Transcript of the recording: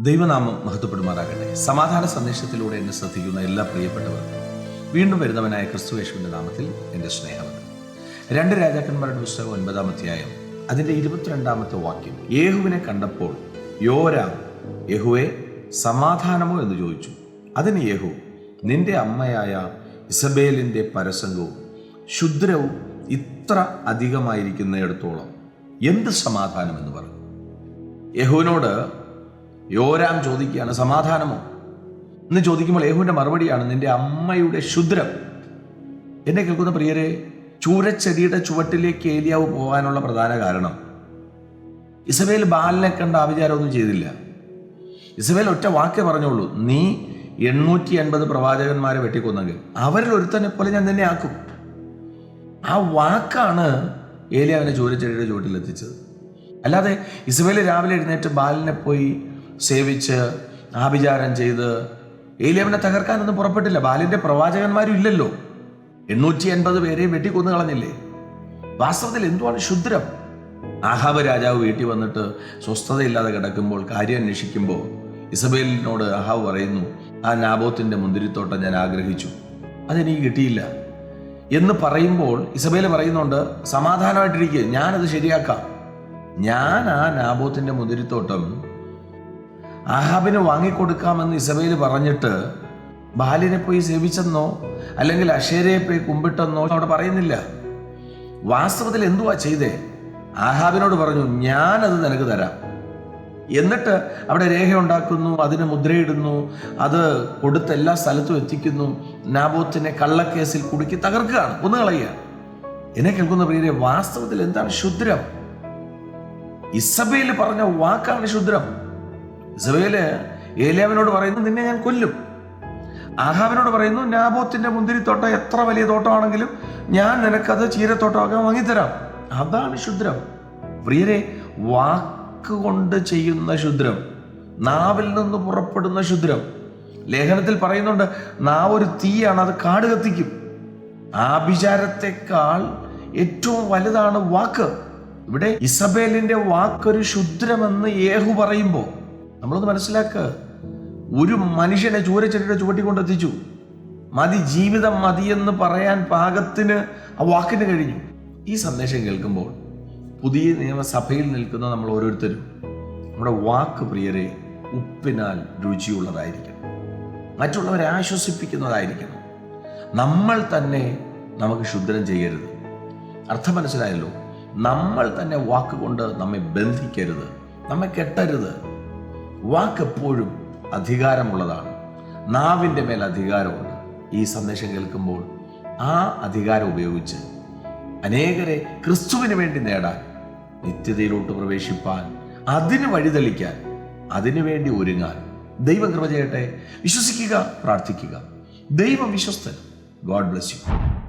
ദൈവനാമം മഹത്വപ്പെടുമാറാകട്ടെ. സമാധാന സന്ദേശത്തിലൂടെ എന്നെ ശ്രദ്ധിക്കുന്ന എല്ലാ പ്രിയപ്പെട്ടവർക്കും വീണ്ടും വരുന്നവനായ ക്രിസ്തുവേശുവിന്റെ നാമത്തിൽ എന്റെ സ്നേഹമുണ്ട് രണ്ട് രാജാക്കന്മാരുടെ പുസ്തകം ഒൻപതാം അധ്യായം അതിന്റെ ഇരുപത്തിരണ്ടാമത്തെ വാക്യം. യേഹുവിനെ കണ്ടപ്പോൾ യോരാം യഹുവെ സമാധാനമോ? എന്ന് ചോദിച്ചു. അതിന് യേഹു നിന്റെ അമ്മയായ ഇസബേലിന്റെ പരസംഗവും ശുദ്രവും ഇത്ര അധികമായിരിക്കുന്നിടത്തോളം എന്ത് സമാധാനം എന്ന് പറഞ്ഞു? യഹുവിനോട് യോരാം ചോദിക്കുകയാണ് സമാധാനമോ? എന്ന് ചോദിക്കുമ്പോൾ യേഹുവിന്റെ മറുപടിയാണ് നിന്റെ അമ്മയുടെ ശുദ്രം എന്നെ കേൾക്കുന്ന പ്രിയരെ ചൂരച്ചെടിയുടെ ചുവട്ടിലേക്ക് ഏലിയാവ് പോകാനുള്ള പ്രധാന കാരണം ഇസബേൽ ബാലിനെ കണ്ട ആവിചാരമൊന്നും ചെയ്തില്ല. ഇസബേൽ ഒറ്റ വാക്കേ പറഞ്ഞോളൂ നീ എണ്ണൂറ്റി അൻപത് പ്രവാചകന്മാരെ വെട്ടിക്കൊന്നെങ്കിൽ അവരിൽ ഒരുത്തനെ പോലെ ഞാൻ തന്നെ ആക്കും. ആ വാക്കാണ് ഏലിയാവിനെ ചൂരച്ചെടിയുടെ ചുവട്ടിൽ എത്തിച്ചത് അല്ലാതെ ഇസബേൽ രാവിലെ എഴുന്നേറ്റ് ബാലിനെ പോയി സേവിച്ച് ആഭിചാരം ചെയ്ത് ഏലിയാവിനെ തകർക്കാനൊന്നും പുറപ്പെട്ടില്ല. ബാലിന്റെ പ്രവാചകന്മാരും ഇല്ലല്ലോ. എണ്ണൂറ്റി എൺപത് പേരെ വെട്ടിക്കൊന്നു കളഞ്ഞില്ലേ വാസ്തവത്തിൽ എന്തുവാണ് ശുദ്രം ആഹാബ് രാജാവ് വീട്ടിൽ വന്നിട്ട് സ്വസ്ഥതയില്ലാതെ കിടക്കുമ്പോൾ കാര്യം അന്വേഷിക്കുമ്പോൾ ഇസബേലിനോട് ആഹാവ് പറയുന്നു ആ നാബോത്തിന്റെ മുന്തിരിത്തോട്ടം ഞാൻ ആഗ്രഹിച്ചു. അതെനിക്ക് കിട്ടിയില്ല. എന്ന് പറയുമ്പോൾ ഇസബേൽ പറയുന്നുണ്ട് സമാധാനമായിട്ടിരിക്കുക ഞാനത് ശരിയാക്കാം. ഞാൻ ആ നാബോത്തിന്റെ മുന്തിരിത്തോട്ടം ആഹാബിന് വാങ്ങിക്കൊടുക്കാമെന്ന് ഇസബേൽ പറഞ്ഞിട്ട് ബാലിനെ പോയി സേവിച്ചെന്നോ അല്ലെങ്കിൽ അഷേരയെ പോയി കുമ്പിട്ടെന്നോ അവിടെ പറയുന്നില്ല. വാസ്തവത്തിൽ എന്തുവാ ചെയ്തേ? ആഹാബിനോട് പറഞ്ഞു ഞാനത് നിനക്ക് തരാം. എന്നിട്ട് അവിടെ രേഖ ഉണ്ടാക്കുന്നു അതിന് മുദ്രയിടുന്നു അത് കൊടുത്ത് എല്ലാ സ്ഥലത്തും എത്തിക്കുന്നു നാബോത്തിനെ കള്ളക്കേസിൽ കുടുക്കി തകർക്കുകയാണ് ഒന്ന് കളയുക എന്നെ കേൾക്കുന്ന പ്രിയരെ വാസ്തവത്തിൽ എന്താണ് ശുദ്രം ഇസബയിൽ പറഞ്ഞ വാക്കാണ് ശുദ്രം ഇസബേൽ ഏലിയാവിനോട് പറയുന്നു നിന്നെ ഞാൻ കൊല്ലും. ആഹാബിനോട് പറയുന്നു നാബോത്തിന്റെ മുന്തിരിത്തോട്ടം എത്ര വലിയ തോട്ടമാണെങ്കിലും ഞാൻ നിനക്കത് ചീരത്തോട്ടമാക്കാൻ വാങ്ങിത്തരാം. അതാണ് ശുദ്രം. പ്രിയരെ വാക്കുകൊണ്ട് ചെയ്യുന്ന ശുദ്രം നാവിൽ നിന്ന് പുറപ്പെടുന്ന ശുദ്രം. ലേഖനത്തിൽ പറയുന്നുണ്ട് നാവ് ഒരു തീയാണ് അത് കാട് കത്തിക്കും. ആഭിചാരത്തെക്കാൾ ഏറ്റവും വലുതാണ് വാക്ക്. ഇവിടെ ഇസബേലിന്റെ വാക്കൊരു ശുദ്രമെന്ന് യേഹു പറയുമ്പോൾ നമ്മളൊന്ന് മനസ്സിലാക്കുക ഒരു മനുഷ്യനെ ചൂരച്ചെടിയുടെ ചുവട്ടിക്കൊണ്ട് കൊണ്ടെത്തിച്ചു. മതി ജീവിതം മതിയെന്ന് പറയാൻ പാകത്തിന് ആ വാക്കിന് കഴിഞ്ഞു. ഈ സന്ദേശം കേൾക്കുമ്പോൾ പുതിയ നിയമസഭയിൽ നിൽക്കുന്ന നമ്മൾ ഓരോരുത്തരും നമ്മുടെ വാക്ക് പ്രിയരെ ഉപ്പിനാൽ രുചിയുള്ളതായിരിക്കണം. മറ്റുള്ളവരെ ആശ്വസിപ്പിക്കുന്നതായിരിക്കണം. നമ്മൾ തന്നെ നമുക്ക് ശുദ്ധനം ചെയ്യരുത്. അർത്ഥം മനസ്സിലായല്ലോ? നമ്മൾ തന്നെ വാക്കുകൊണ്ട് നമ്മെ ബന്ധിക്കരുത്. നമ്മെ കെട്ടരുത്. വാക്ക് എപ്പോഴും അധികാരമുള്ളതാണ്. നാവിന്റെ മേൽ അധികാരമുണ്ട്. ഈ സന്ദേശം കേൾക്കുമ്പോൾ ആ അധികാരം ഉപയോഗിച്ച് അനേകരെ ക്രിസ്തുവിന് വേണ്ടി നേടാൻ നിത്യതയിലോട്ട് പ്രവേശിപ്പാൻ അതിന് വഴിതെളിക്കാൻ അതിനുവേണ്ടി ഒരുങ്ങാൻ ദൈവം കൃപ ചെയ്യട്ടെ. വിശ്വസിക്കുക പ്രാർത്ഥിക്കുക. ദൈവം വിശ്വസ്തൻ ഗോഡ് ബ്ലെസ് യു.